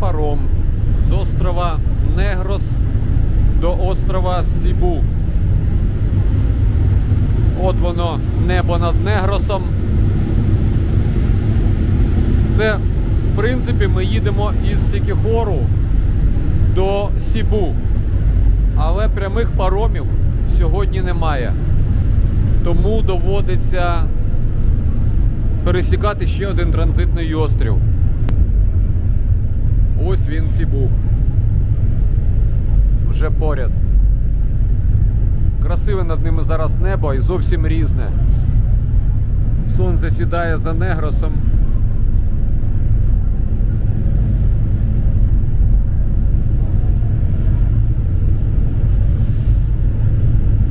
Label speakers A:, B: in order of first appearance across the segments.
A: паром з острова Негрос до острова Сібу. От воно небо над Негросом. Це, в принципі, ми їдемо із Сікіхору до Сібу. Але прямих паромів сьогодні немає. Тому доводиться пересікати ще один транзитний острів. Ось він Сібу. Вже поряд. Красиве над ними зараз небо і зовсім різне. Сонце сідає за негросом.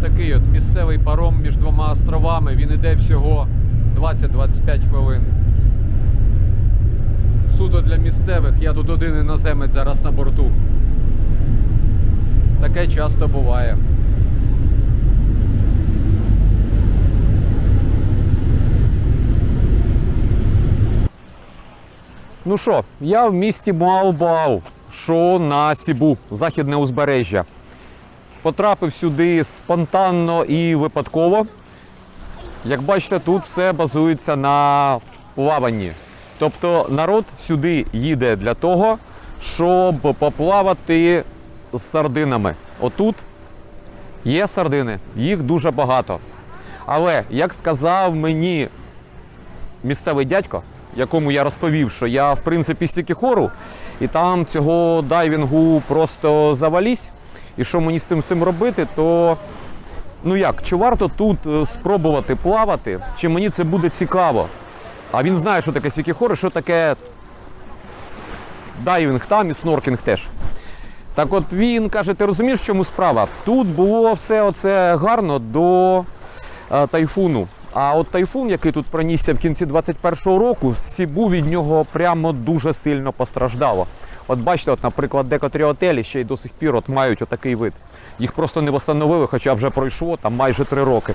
A: Такий от місцевий паром між двома островами. Він іде всього 20-25 хвилин. Суто для місцевих. Я тут один іноземець зараз на борту. Таке часто буває. Ну що, я в місті Муалбау, що на Сібу, західне узбережжя. Потрапив сюди спонтанно і випадково. Як бачите, тут все базується на плаванні. Тобто народ сюди їде для того, щоб поплавати з сардинами. Отут є сардини, їх дуже багато. Але як сказав мені місцевий дядько, якому я розповів, що я в принципі з Сікіхору, і там цього дайвінгу просто завалісь. І що мені з цим всім робити, то ну як, чи варто тут е, спробувати плавати, чи мені це буде цікаво? А він знає, що таке Сікіхор і що таке дайвінг там і сноркінг теж. Так от він каже: ти розумієш, в чому справа? Тут було все оце гарно до е, тайфуну. А от тайфун, який тут пронісся в кінці 21-го року, Сібу від нього прямо дуже сильно постраждало. От бачите, от, наприклад, декотрі отелі ще й до сих пір от мають отакий вид. Їх просто не встановили, хоча вже пройшло там майже три роки.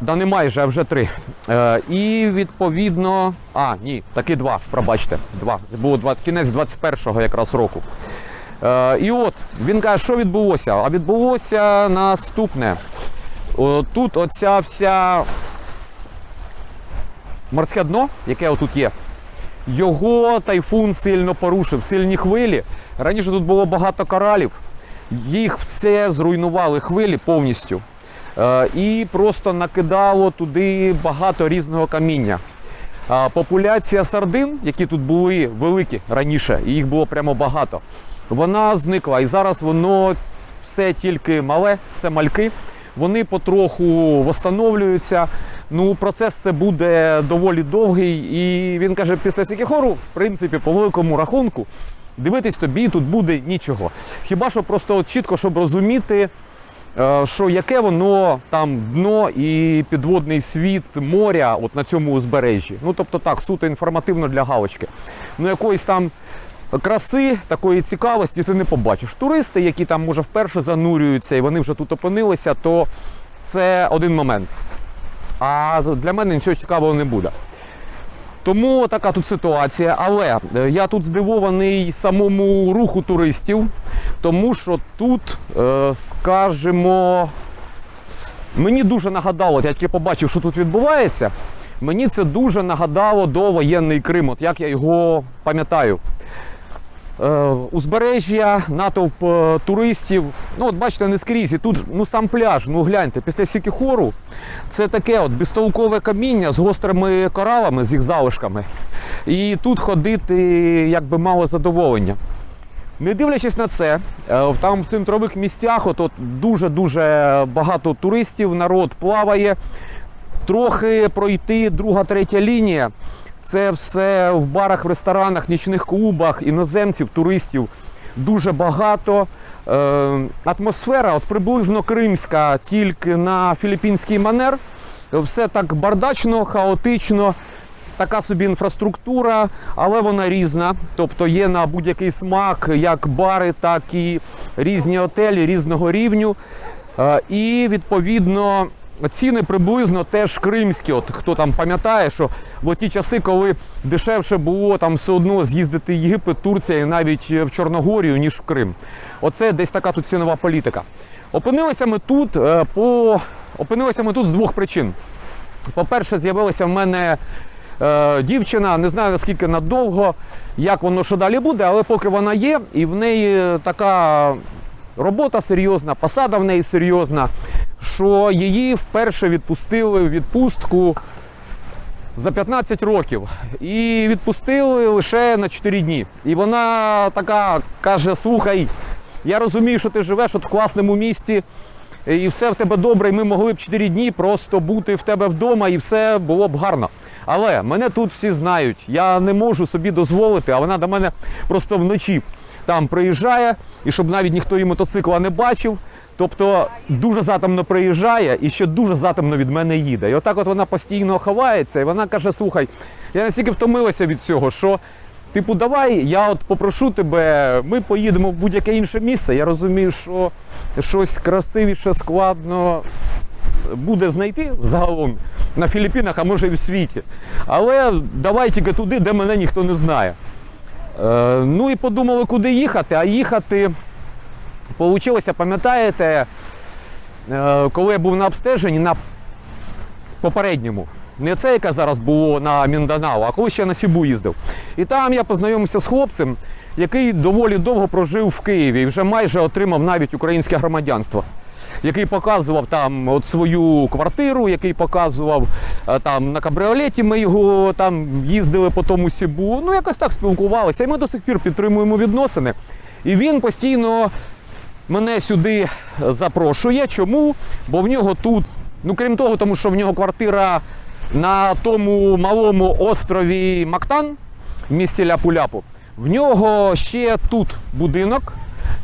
A: Да не майже, а вже три. Е, і відповідно. А, ні, таки два, пробачте. Два. Це було два, кінець 21-го якраз року. Е, і от він каже, що відбулося? А відбулося наступне. О, тут оця вся морське дно, яке отут є, його тайфун сильно порушив, сильні хвилі. Раніше тут було багато коралів, їх все зруйнували хвилі повністю. Е, і просто накидало туди багато різного каміння. Популяція сардин, які тут були великі раніше, і їх було прямо багато, вона зникла. І зараз воно все тільки мале, це мальки. Вони потроху встановлюються. Ну, процес це буде доволі довгий. І він каже, після Сікіхору, в принципі, по великому рахунку, дивитись тобі тут буде нічого. Хіба що просто от чітко, щоб розуміти, що яке воно там дно і підводний світ моря от на цьому узбережжі. Ну, тобто так, суто інформативно для галочки. Ну, якоїсь там краси, такої цікавості ти не побачиш. Туристи, які там може вперше занурюються і вони вже тут опинилися, то це один момент. А для мене нічого цікавого не буде. Тому така тут ситуація. Але е, я тут здивований самому руху туристів, тому що тут, е, скажімо, мені дуже нагадало, я тільки побачив, що тут відбувається. Мені це дуже нагадало до воєнний Крим, от як я його пам'ятаю. Е, узбережжя, натовп е, туристів. Ну, от бачите, не скрізь. І тут ну, сам пляж, ну гляньте, після Сікіхору це таке от безтолкове каміння з гострими коралами, з їх залишками. І тут ходити якби мало задоволення. Не дивлячись на це, е, там в центрових місцях от, дуже-дуже багато туристів, народ плаває. Трохи пройти друга, третя лінія. Це все в барах, в ресторанах, нічних клубах, іноземців, туристів дуже багато. Е, атмосфера от приблизно кримська, тільки на філіппінський манер. Все так бардачно, хаотично. Така собі інфраструктура, але вона різна. Тобто є на будь-який смак як бари, так і різні отелі різного рівню. Е, І відповідно ціни приблизно теж кримські. От хто там пам'ятає, що в ті часи, коли дешевше було там все одно з'їздити в Єгипет, Турція і навіть в Чорногорію, ніж в Крим. Оце десь така тут цінова політика. Опинилися ми тут е, по опинилися ми тут з двох причин. По-перше, з'явилася в мене е, дівчина, не знаю наскільки надовго, як воно що далі буде, але поки вона є, і в неї така робота серйозна, посада в неї серйозна, що її вперше відпустили в відпустку за 15 років. І відпустили лише на 4 дні. І вона така каже: слухай, я розумію, що ти живеш от в класному місті. І все в тебе добре, і ми могли б 4 дні просто бути в тебе вдома, і все було б гарно. Але мене тут всі знають. Я не можу собі дозволити, а вона до мене просто вночі там приїжджає, і щоб навіть ніхто її мотоцикла не бачив. Тобто дуже затемно приїжджає і ще дуже затемно від мене їде. І отак от вона постійно ховається, і вона каже: слухай, я настільки втомилася від цього, що. Типу, давай, я от попрошу тебе, ми поїдемо в будь-яке інше місце. Я розумію, що щось красивіше, складно буде знайти загалом на Філіппінах, а може і в світі. Але давай тільки туди, де мене ніхто не знає. Е, ну і подумали, куди їхати, а їхати Получилося, пам'ятаєте, е, коли я був на обстеженні на попередньому. Не це, яке зараз було на Мінданау, а коли ще на Сібу їздив. І там я познайомився з хлопцем, який доволі довго прожив в Києві і вже майже отримав навіть українське громадянство. Який показував там от свою квартиру, який показував е, там на кабріолеті. Ми його там їздили по тому Сібу. Ну якось так спілкувалися. І ми до сих пір підтримуємо відносини. І він постійно мене сюди запрошує. Чому? Бо в нього тут, ну крім того, тому що в нього квартира на тому малому острові Мактан в місті Ляпу-Ляпу. В нього ще тут будинок,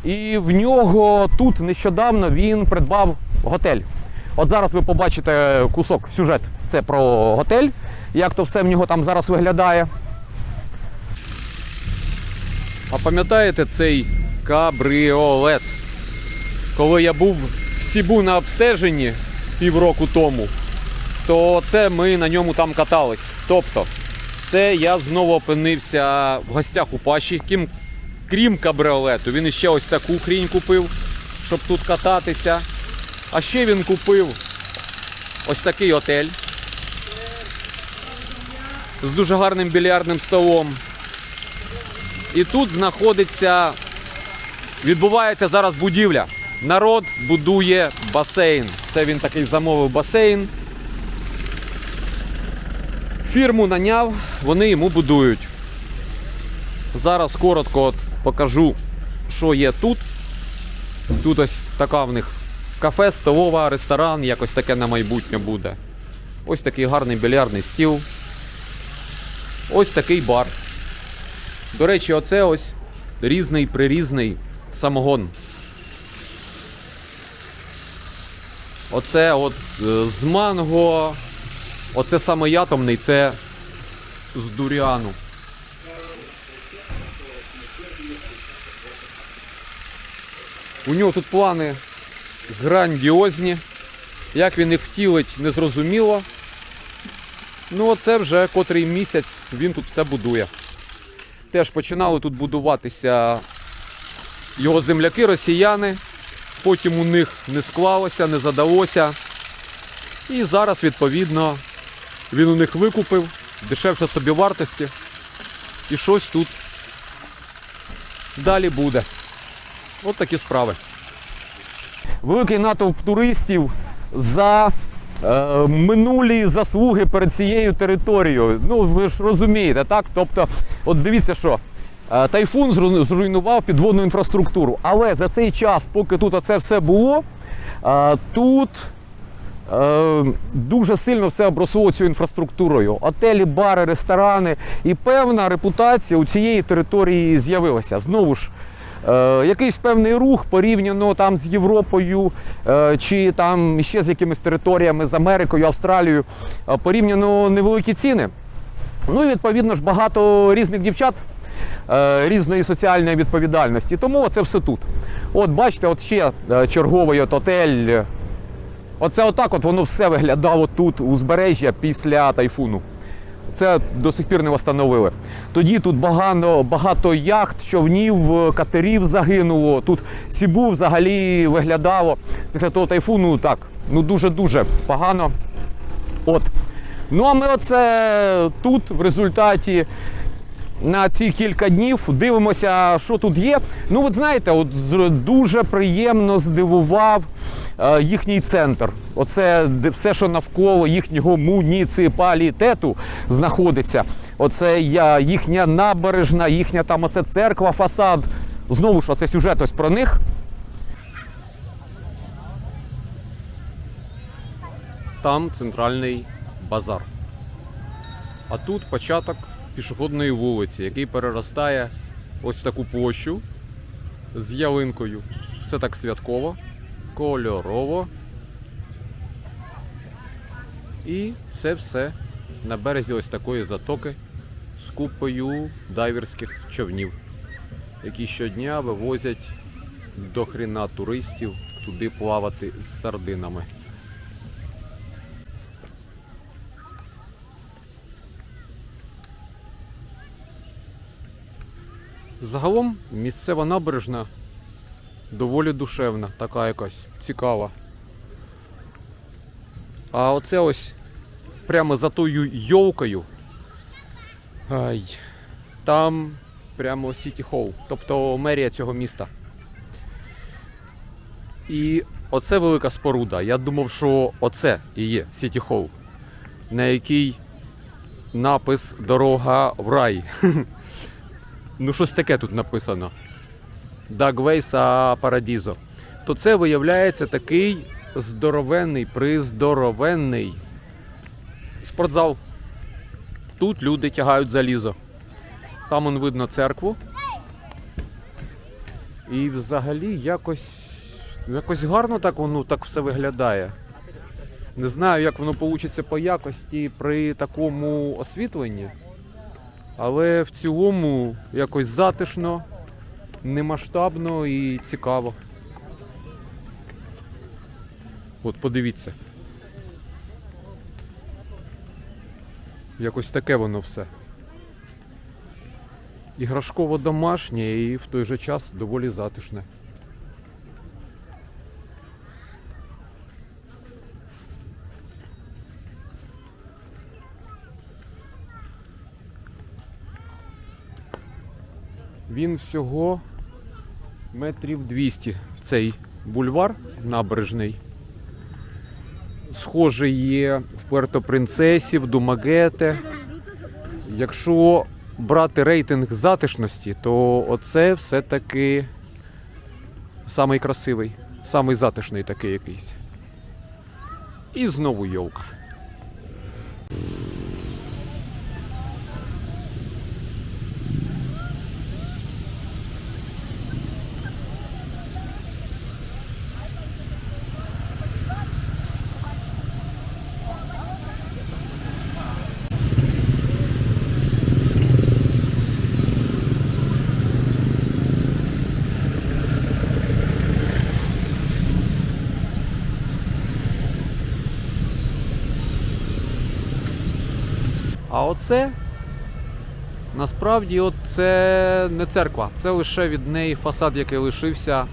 A: і в нього тут нещодавно він придбав готель. От зараз ви побачите кусок сюжет. Це про готель, як то все в нього там зараз виглядає. А пам'ятаєте цей кабріолет? Коли я був в Сібу на обстеженні півроку тому, то це ми на ньому там катались. Тобто, це я знову опинився в гостях у Паші. Ким, крім кабріолету, він іще ось таку хрінь купив, щоб тут кататися. А ще він купив ось такий отель з дуже гарним більярдним столом. І тут знаходиться, відбувається зараз будівля. Народ будує басейн. Це він такий замовив басейн. Фірму наняв, вони йому будують. Зараз коротко от покажу, що є тут. Тут ось така в них кафе, столова, ресторан, якось таке на майбутнє буде. Ось такий гарний більярдний стіл. Ось такий бар. До речі, оце ось різний прирізний самогон. Оце от е, з манго. Оце саме ятомний, це з дуріану. У нього тут плани грандіозні. Як він їх втілить, незрозуміло. Ну, оце вже котрий місяць він тут все будує. Теж починали тут будуватися його земляки, росіяни. Потім у них не склалося, не задалося. І зараз, відповідно, він у них викупив дешевше собівартості. І щось тут далі буде. От такі справи. Великий натовп туристів за е, минулі заслуги перед цією територією. Ну, ви ж розумієте, так? Тобто, от дивіться, що е, тайфун зруйнував підводну інфраструктуру. Але за цей час, поки тут оце все було, е, тут дуже сильно все обросло цю інфраструктурою. Отелі, бари, ресторани. І певна репутація у цієї території з'явилася. Знову ж. Е, якийсь певний рух порівняно там з Європою е, чи там ще з якимись територіями з Америкою, Австралією, е, порівняно невеликі ціни. Ну і відповідно ж багато різних дівчат е, різної соціальної відповідальності. Тому це все тут. От бачите, от ще е, черговий от отель Оце отак от воно все виглядало тут, узбережжя після тайфуну. Це до сих пір не встановили. Тоді тут багато, багато яхт, човнів, катерів загинуло. Тут Сібу взагалі виглядало після того тайфуну так, ну дуже-дуже погано. От. Ну а ми оце тут в результаті на ці кілька днів дивимося, що тут є. Ну, от знаєте, от дуже приємно здивував е, їхній центр. Оце все, що навколо їхнього муніципалітету знаходиться. Оце їхня набережна, їхня там оце церква, фасад. Знову ж, оце сюжет ось про них. Там центральний базар. А тут початок пішохідної вулиці, який переростає ось в таку площу з ялинкою. Все так святково, кольорово. І це все на березі ось такої затоки з купою дайверських човнів, які щодня вивозять до хріна туристів туди плавати з сардинами. Загалом місцева набережна доволі душевна, така якась цікава. А оце ось прямо за тою йолкою. Ай, там прямо Сіті Холл, тобто мерія цього міста. І оце велика споруда. Я думав, що оце і є Сіті Холл, на якій напис Дорога в рай. Ну, щось таке тут написано. Дагвейса Парадізо. То це виявляється такий здоровенний, приздоровенний спортзал. Тут люди тягають залізо. Там он видно церкву. І взагалі якось, якось гарно так воно так все виглядає. Не знаю, як воно вийде по якості при такому освітленні. Але в цілому якось затишно, немасштабно і цікаво. От подивіться. Якось таке воно все. Іграшково домашнє і в той же час доволі затишне. Він всього метрів 200 цей бульвар набережний. Схожий є в Пуерто-Принцесі, в Думагете. Якщо брати рейтинг затишності, то оце все-таки самий красивий, самий затишний такий якийсь. І знову йолка. А оце насправді от це не церква, це лише від неї фасад, який лишився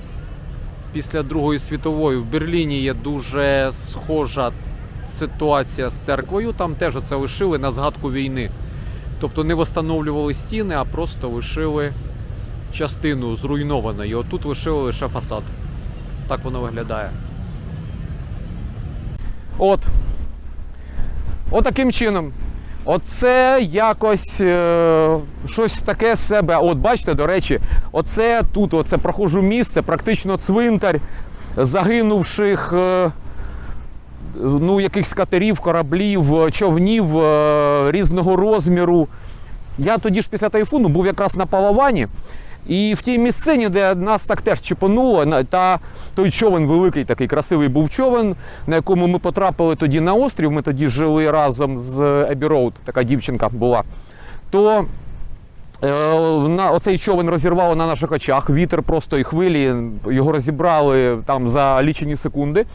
A: після Другої світової. В Берліні є дуже схожа ситуація з церквою. Там теж це лишили на згадку війни. Тобто не встановлювали стіни, а просто лишили частину зруйнованої. І отут лишили лише фасад. Так воно виглядає. От. Отаким чином. Оце якось е, щось таке з себе. От бачите, до речі, оце тут, оце прохожу місце, практично цвинтар загинувших е, ну, якихось катерів, кораблів, човнів е, різного розміру. Я тоді ж після тайфуну був якраз на Палавані. І в тій місцині, де нас так теж чіпануло, та той човен великий, такий красивий був човен, на якому ми потрапили тоді на острів. Ми тоді жили разом з Ебі Роуд, така дівчинка була. То е, на, оцей човен розірвало на наших очах. Вітер просто і хвилі його розібрали там за лічені секунди.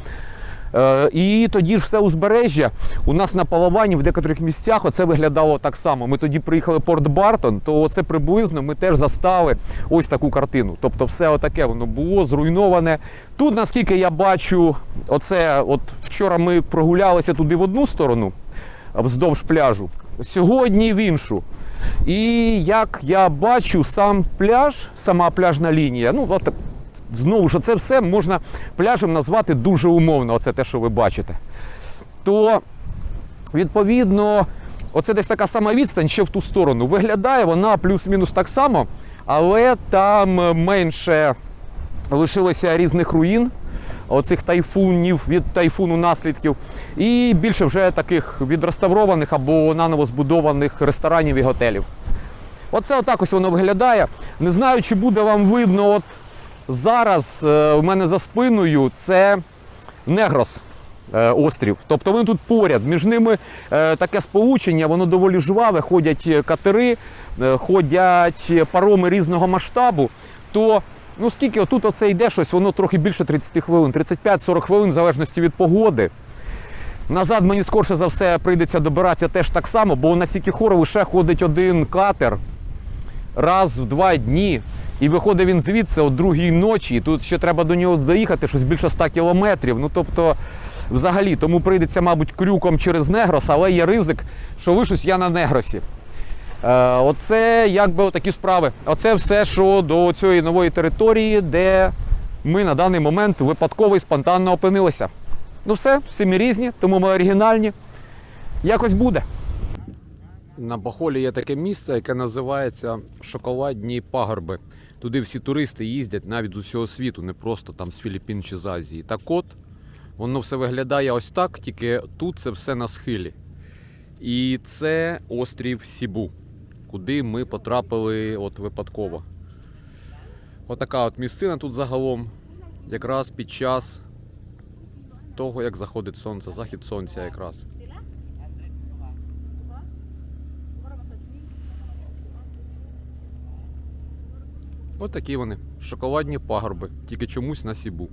A: Е, і тоді ж все узбережжя у нас на Палавані в деяких місцях оце виглядало так само. Ми тоді приїхали в Порт Бартон, то це приблизно ми теж застали ось таку картину. Тобто, все отаке воно було зруйноване. Тут, наскільки я бачу, оце от вчора ми прогулялися туди в одну сторону вздовж пляжу, сьогодні в іншу. І як я бачу, сам пляж, сама пляжна лінія, ну от знову ж це все можна пляжем назвати дуже умовно. Оце те, що ви бачите. То відповідно, оце десь така сама відстань ще в ту сторону. Виглядає вона плюс-мінус так само, але там менше лишилося різних руїн. Оцих тайфунів від тайфуну наслідків, і більше вже таких відреставрованих або наново збудованих ресторанів і готелів. Оце отак ось воно виглядає. Не знаю, чи буде вам видно, от зараз е, в мене за спиною це Негрос. е, Острів, тобто вони тут поряд. Між ними е, таке сполучення, воно доволі жваве. Ходять катери, ходять пароми різного масштабу. То ну скільки отут оце йде щось, воно трохи більше 30 хвилин, 35-40 хвилин, в залежності від погоди. Назад мені скорше за все прийдеться добиратися теж так само, бо на Сікіхору лише ходить один катер раз в два дні. І виходить він звідси о другій ночі. Тут ще треба до нього заїхати щось більше 100 кілометрів. Ну тобто, взагалі, тому прийдеться, мабуть, крюком через Негрос, але є ризик, що вишусь я на Негросі. Е, оце якби такі справи. Оце все, що до цієї нової території, де ми на даний момент випадково і спонтанно опинилися. Ну все, всі ми різні, тому ми оригінальні. Якось буде. На Бахолі є таке місце, яке називається Шоколадні пагорби. Туди всі туристи їздять навіть з усього світу, не просто там з Філіппін чи з Азії. Так от, воно все виглядає ось так, тільки тут це все на схилі. І це острів Сібу, куди ми потрапили от випадково. Отака от місцина тут загалом, якраз під час того, як заходить сонце, захід сонця якраз. От такі вони. Шоколадні пагорби, тільки чомусь на Сібу.